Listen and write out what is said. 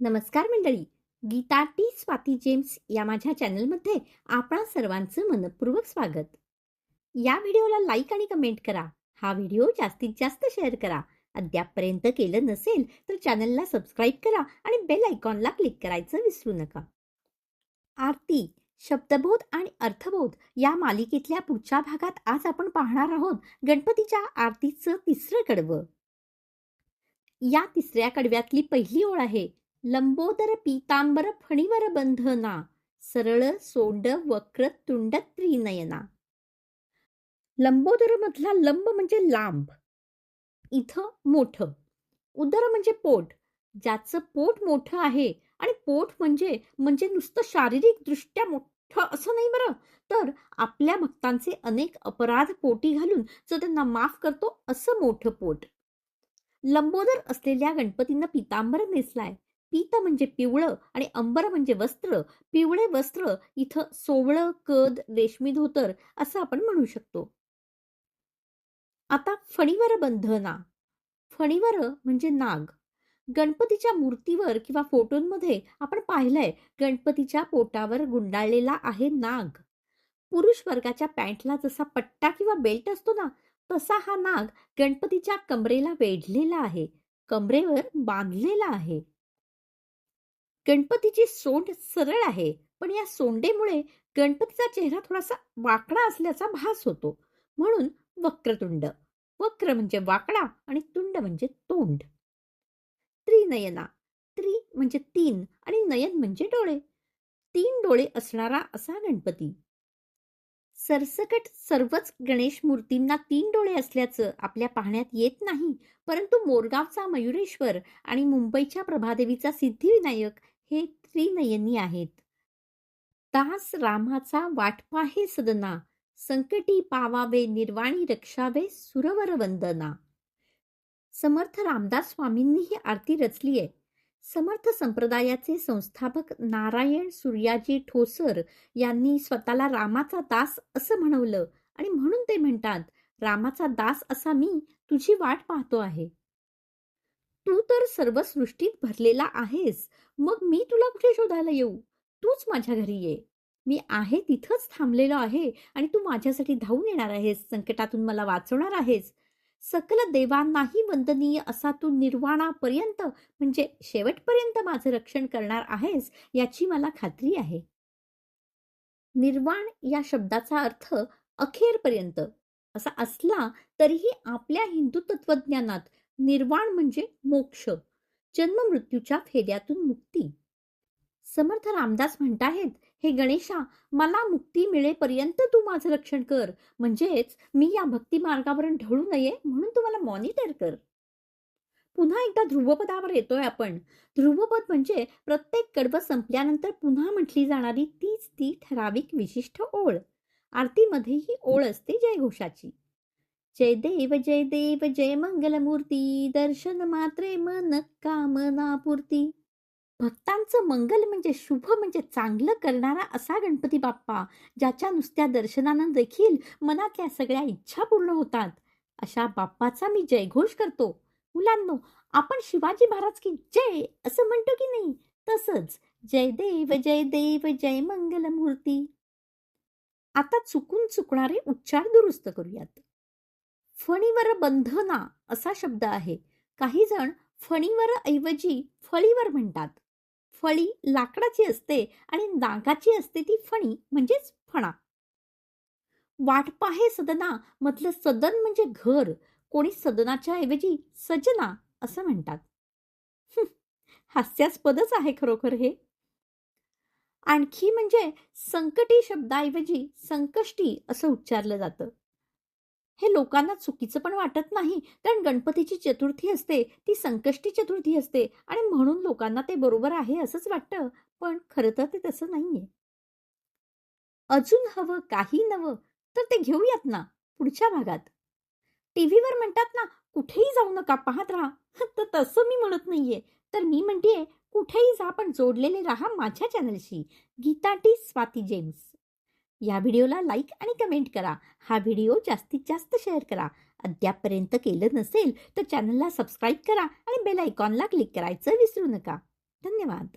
नमस्कार मंडळी. Gita T. Swati James या माझ्या चॅनलमध्ये आपणा सर्वांचं मनपूर्वक स्वागत. या व्हिडिओला लाईक आणि कमेंट करा. हा व्हिडिओ जास्तीत जास्त शेअर करा. अद्यापपर्यंत केलं नसेल तर चॅनलला सबस्क्राईब करा आणि बेल आयकॉनला क्लिक करायचं विसरू नका. आरती शब्दबोध आणि अर्थबोध या मालिकेतल्या पुढच्या भागात आज आपण पाहणार आहोत गणपतीच्या आरतीचं तिसरं कडवं. या तिसऱ्या कडव्यातली पहिली ओळ आहे. लंबोदर पीतांबर फणीवर बंधना सरळ सोंड वक्र तुंड त्रिनयना. लंबोदर मधला लंब म्हणजे लांब. इथं मोठं. उदर म्हणजे पोट. ज्याचं पोट मोठं आहे आणि पोट म्हणजे म्हणजे नुसतं शारीरिक दृष्ट्या मोठं असं नाही बरं. तर आपल्या भक्तांचे अनेक अपराध पोटी घालून जो त्यांना माफ करतो असं मोठं पोट. लंबोदर असलेल्या गणपतींना पितांबर नेसलाय. पीत म्हणजे पिवळं आणि अंबर म्हणजे वस्त्र. पिवळे वस्त्र इथं सोवळं कद रेशमी धोतर असं आपण म्हणू शकतो. आता फणीवर बंधना. फणीवर म्हणजे नाग. गणपतीच्या मूर्तीवर किंवा फोटोंमध्ये आपण पाहिलंय गणपतीच्या पोटावर गुंडाळलेला आहे नाग. पुरुष वर्गाच्या पॅन्टला जसा पट्टा किंवा बेल्ट असतो ना तसा हा नाग गणपतीच्या कमरेला वेढलेला आहे. कमरेवर बांधलेला आहे. गणपतीची सोंड सरळ आहे पण या सोंडेमुळे गणपतीचा चेहरा थोडासा वाकडा असल्याचा भास होतो. म्हणून वक्रतुंड. वक्र म्हणजे वाकडा आणि तुंड म्हणजे तोंड. त्रिनयना. त्रि म्हणजे तीन आणि नयन म्हणजे डोळे. तीन डोळे असणारा असा गणपती. सरसकट सर्वच गणेश मूर्तींना तीन डोळे असल्याचं आपल्या पाहण्यात येत नाही. परंतु मोरगावचा मयुरेश्वर आणि मुंबईच्या प्रभादेवीचा सिद्धिविनायक हे त्रिनयनी आहेत. तास रामाचा वाटपा हे सदना संकटी पावावे निर्वाणी रक्षावे सुरवर वंदना. समर्थ रामदास स्वामींनी ही आरती रचली आहे समर्थ संप्रदायाचे संस्थापक नारायण सूर्याजी ठोसर यांनी स्वतःला रामाचा दास असं म्हणवलं. आणि म्हणून ते म्हणतात रामाचा दास असा मी तुझी वाट पाहतो आहे. तू तर सर्व सृष्टीत भरलेला आहेस. मग मी तुला कुठे शोधायला येऊ? तूच माझ्या घरी ये. मी आहे तिथंच थांबलेलो आहे आणि तू माझ्यासाठी धावून येणार आहेस. संकटातून मला वाचवणार आहेस. सकल देवांनाही वंदनीय असा तू निर्वाणापर्यंत म्हणजे शेवटपर्यंत माझं रक्षण करणार आहेस याची मला खात्री आहे. निर्वाण या शब्दाचा अर्थ अखेरपर्यंत असा असला तरीही आपल्या हिंदू तत्वज्ञानात निर्वाण म्हणजे मोक्ष जन्म मृत्यूच्या फेऱ्यातून मुक्ती. समर्थ रामदास म्हणताहेत हे गणेशा मला मुक्ती मिळेपर्यंत तू माझं रक्षण कर. म्हणजेच मी या भक्ती मार्गावरून ढळू नये म्हणून तू मला मॉनिटर कर. पुन्हा एकदा ध्रुवपदावर येतोय आपण. ध्रुवपद म्हणजे प्रत्येक कडवं संपल्यानंतर पुन्हा म्हटली जाणारी तीच ती ठराविक विशिष्ट ओळ. आरतीमध्ये ही ओळ असते जयघोषाची. जय देव जय देव जय मंगलमूर्ती दर्शन मात्रे मन कामनापूर्ती भक्तांचं मंगल म्हणजे शुभ म्हणजे चांगलं करणारा असा गणपती बाप्पा ज्याच्या नुसत्या दर्शनानं देखील मनातल्या सगळ्या इच्छा पूर्ण होतात. अशा बाप्पाचा मी जयघोष करतो. मुलांनो आपण शिवाजी महाराज की जय असं म्हणतो की नाही? तसंच जय देव जय देव जय मंगल मूर्ती. आता चुकून चुकणारे उच्चार दुरुस्त करूयात. फणीवर बंधना असा शब्द आहे. काही जण फणीवर ऐवजी फळीवर म्हणतात. फळी लाकडाची असते आणि नागाची असते ती फणी म्हणजेच फणा. वाटपा हे सदना मधलं सदन म्हणजे घर कोणी सदनाच्या ऐवजी सजना असं म्हणतात. हास्यास्पदच आहे खरोखर हे. आणखी म्हणजे संकटी शब्दाऐवजी संकष्टी असं उच्चारलं जातं. हे लोकांना चुकीचं पण वाटत नाही. कारण गणपतीची चतुर्थी असते ती संकष्टी चतुर्थी असते आणि म्हणून लोकांना ते बरोबर आहे असंच वाटतं. पण खरं तर ते तसं नाहीये. अजून हवं काही नवं तर ते घेऊयात ना पुढच्या भागात. टीव्हीवर म्हणतात ना कुठेही जाऊ नका पाहत राहा. तर तसं मी म्हणत नाहीये. तर मी म्हणतेय कुठेही जा पण जोडलेले राहा माझ्या चॅनलशी. Geeta T Swati James. या व्हिडिओला लाईक आणि कमेंट करा. हा व्हिडिओ जास्तीत जास्त शेअर करा. अद्यापपर्यंत केलं नसेल तर चॅनलला सबस्क्राईब करा आणि बेल आयकॉनला क्लिक करायचं विसरू नका. धन्यवाद.